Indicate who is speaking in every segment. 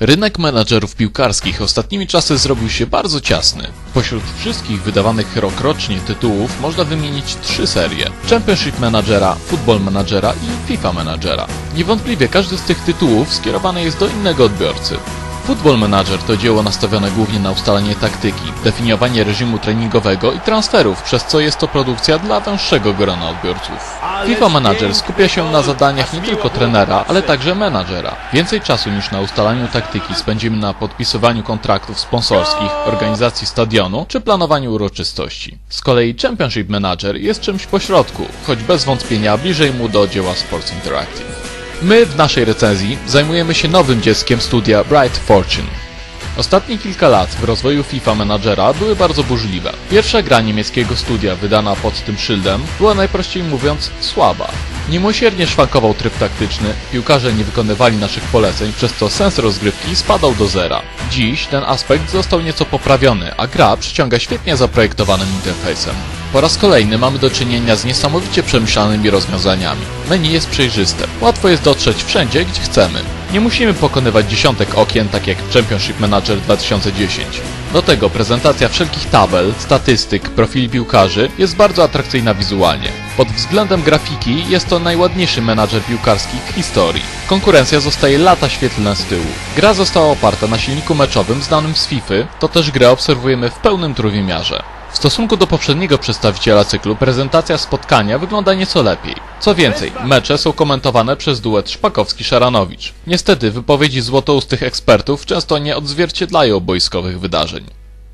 Speaker 1: Rynek menadżerów piłkarskich ostatnimi czasy zrobił się bardzo ciasny. Pośród wszystkich wydawanych rokrocznie tytułów można wymienić trzy serie: Championship Managera, Football Managera i FIFA Managera. Niewątpliwie każdy z tych tytułów skierowany jest do innego odbiorcy. Football Manager to dzieło nastawione głównie na ustalanie taktyki, definiowanie reżimu treningowego i transferów, przez co jest to produkcja dla węższego grona odbiorców. FIFA Manager skupia się na zadaniach nie tylko trenera, ale także menadżera. Więcej czasu niż na ustalaniu taktyki spędzimy na podpisywaniu kontraktów sponsorskich, organizacji stadionu czy planowaniu uroczystości. Z kolei Championship Manager jest czymś pośrodku, choć bez wątpienia bliżej mu do dzieła Sports Interactive. My w naszej recenzji zajmujemy się nowym dzieckiem studia Bright Fortune. Ostatnie kilka lat w rozwoju FIFA Managera były bardzo burzliwe. Pierwsza gra niemieckiego studia wydana pod tym szyldem była najprościej mówiąc słaba. Niemosiernie szwankował tryb taktyczny, piłkarze nie wykonywali naszych poleceń, przez co sens rozgrywki spadał do zera. Dziś ten aspekt został nieco poprawiony, a gra przyciąga świetnie zaprojektowanym interfejsem. Po raz kolejny mamy do czynienia z niesamowicie przemyślanymi rozwiązaniami. Menu jest przejrzyste, łatwo jest dotrzeć wszędzie, gdzie chcemy. Nie musimy pokonywać dziesiątek okien, tak jak Championship Manager 2010. Do tego prezentacja wszelkich tabel, statystyk, profili piłkarzy jest bardzo atrakcyjna wizualnie. Pod względem grafiki jest to najładniejszy menadżer piłkarski w historii. Konkurencja zostaje lata świetlne z tyłu. Gra została oparta na silniku meczowym znanym z FIFA, to też grę obserwujemy w pełnym trójwymiarze. W stosunku do poprzedniego przedstawiciela cyklu prezentacja spotkania wygląda nieco lepiej. Co więcej, mecze są komentowane przez duet Szpakowski-Szaranowicz. Niestety wypowiedzi złotoustych ekspertów często nie odzwierciedlają boiskowych wydarzeń.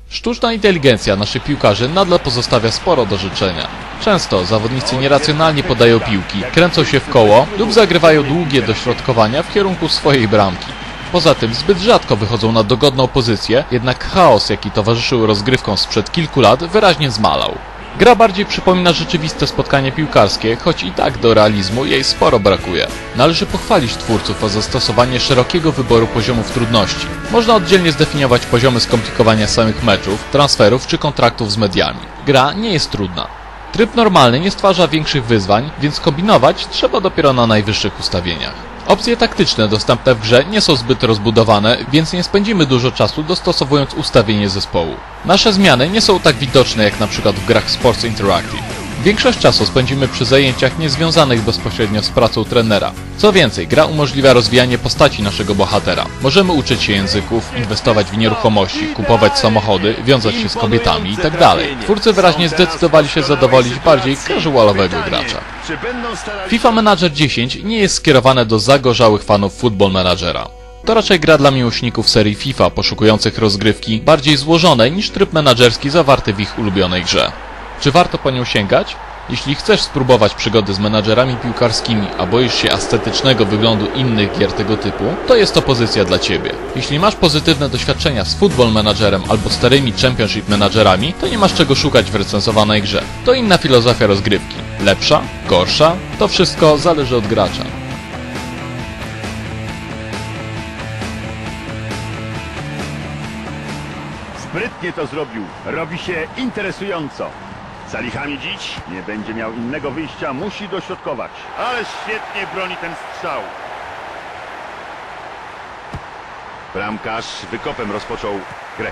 Speaker 1: Sztuczna inteligencja naszych piłkarzy nadal pozostawia sporo do życzenia. Często zawodnicy nieracjonalnie podają piłki, kręcą się w koło lub zagrywają długie dośrodkowania w kierunku swojej bramki. Poza tym zbyt rzadko wychodzą na dogodną pozycję, jednak chaos jaki towarzyszył rozgrywkom sprzed kilku lat wyraźnie zmalał. Gra bardziej przypomina rzeczywiste spotkanie piłkarskie, choć i tak do realizmu jej sporo brakuje. Należy pochwalić twórców o zastosowanie szerokiego wyboru poziomów trudności. Można oddzielnie zdefiniować poziomy skomplikowania samych meczów, transferów czy kontraktów z mediami. Gra nie jest trudna. Tryb normalny nie stwarza większych wyzwań, więc kombinować trzeba dopiero na najwyższych ustawieniach. Opcje taktyczne dostępne w grze nie są zbyt rozbudowane, więc nie spędzimy dużo czasu dostosowując ustawienie zespołu. Nasze zmiany nie są tak widoczne jak na przykład w grach Sports Interactive. Większość czasu spędzimy przy zajęciach niezwiązanych bezpośrednio z pracą trenera. Co więcej, gra umożliwia rozwijanie postaci naszego bohatera. Możemy uczyć się języków, inwestować w nieruchomości, kupować samochody, wiązać się z kobietami itd. Twórcy wyraźnie zdecydowali się zadowolić bardziej casualowego gracza. FIFA Manager 10 nie jest skierowane do zagorzałych fanów Football Managera. To raczej gra dla miłośników serii FIFA poszukujących rozgrywki bardziej złożonej niż tryb menadżerski zawarty w ich ulubionej grze. Czy warto po nią sięgać? Jeśli chcesz spróbować przygody z menadżerami piłkarskimi, a boisz się estetycznego wyglądu innych gier tego typu, to jest to pozycja dla Ciebie. Jeśli masz pozytywne doświadczenia z Football Managerem albo starymi Championship Managerami, to nie masz czego szukać w recenzowanej grze. To inna filozofia rozgrywki. Lepsza? Gorsza? To wszystko zależy od gracza.
Speaker 2: Sprytnie to zrobił. Robi się interesująco. Salihamidzic nie będzie miał innego wyjścia, musi dośrodkować. Ale świetnie broni ten strzał. Bramkarz wykopem rozpoczął grę.